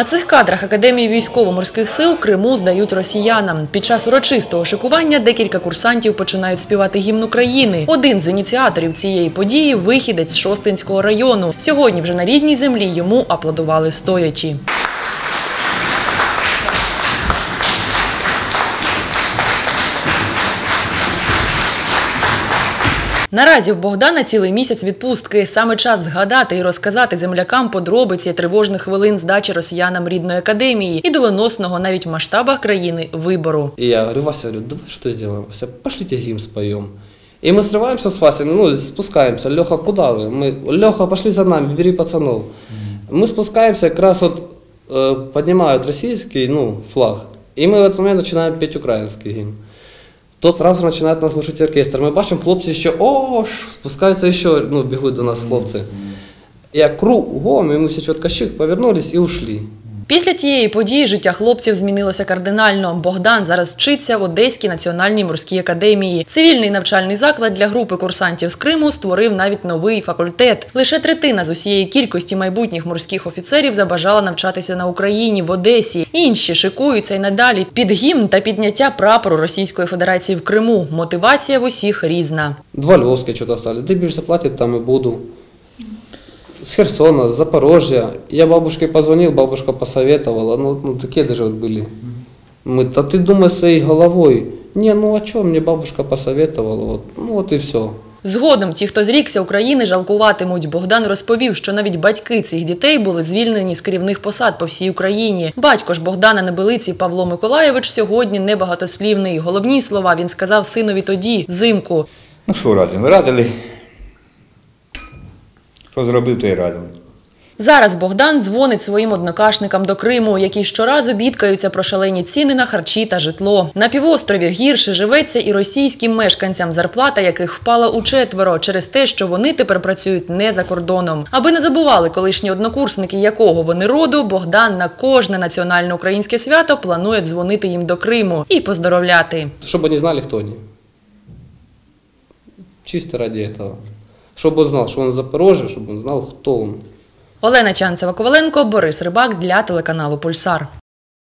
На цих кадрах Академії військово-морських сил Криму здають росіянам. Під час урочистого шикування декілька курсантів починають співати гімн України. Один з ініціаторів цієї події вихідець з Шостинського району. Сьогодні вже на рідній землі йому аплодували стоячи. Наразі в Богдана цілий місяць відпустки. Саме час згадати і розказати землякам подробиці тривожних хвилин здачі росіянам рідної академії і доленосного навіть в масштабах країни вибору. И я говорю, Вася, говорю, давай что сделаем, Вася, пошлите гимн споем. И мы срываемся с Васей, ну, спускаемся. Леха, куда вы? Мы, Леха, пошли за нами, бери пацанов. Мы спускаемся, как раз вот э, поднимают российский, ну, флаг. И мы в этот момент начинаем петь украинский гимн. То сразу начинает нас слушать оркестр. Мы бачим, хлопцы еще, о, ш- спускаются еще, ну, бегут до нас хлопцы. Я кругом, и мы все четко щик повернулись и ушли. Після тієї події життя хлопців змінилося кардинально. Богдан зараз вчиться в Одеській національній морській академії. Цивільний навчальний заклад для групи курсантів з Криму створив навіть новий факультет. Лише третина з усієї кількості майбутніх морських офіцерів забажала навчатися на Україні в Одесі. Інші шикуються й надалі під гімн та підняття прапору Російської Федерації в Криму. Мотивація в усіх різна. Два Львовска что-то стали. Ты бишь заплатит, там и буду С Херсона, с Запорожья. Я бабушке позвонил, бабушка посоветовала. Ну, ну такие даже вот были. Мы, а ты думай своей головой. Не, ну о чем мне бабушка посоветовала. Вот, ну вот и все. Згодом ті, хто зрікся України, жалкуватимуть. Богдан розповів, що навіть батьки цих дітей були звільнені з керівних посад по всій Україні. Батько ж Богдана Небелиці Павло Миколаєвич сьогодні небагатослівний. Головні слова він сказав синові тоді, взимку. Ну що радимо? Радили. що зробив, то й радили. Зараз Богдан дзвонить своїм однокашникам до Криму, які щоразу бідкаються про шалені ціни на харчі та житло. На півострові гірше живеться і російським мешканцям, зарплата яких впала у четверо через те, що вони тепер працюють не за кордоном. Аби не забували колишні однокурсники, якого вони роду, Богдан на кожне національне українське свято планує дзвонити їм до Криму і поздоровляти. Чтобы они знали, кто они. Чисто ради этого. Чтобы он знал, что он из Запорожья, чтобы он знал, кто он. Олена Чанцева Коваленко, Борис Рибак для телеканалу Пульсар.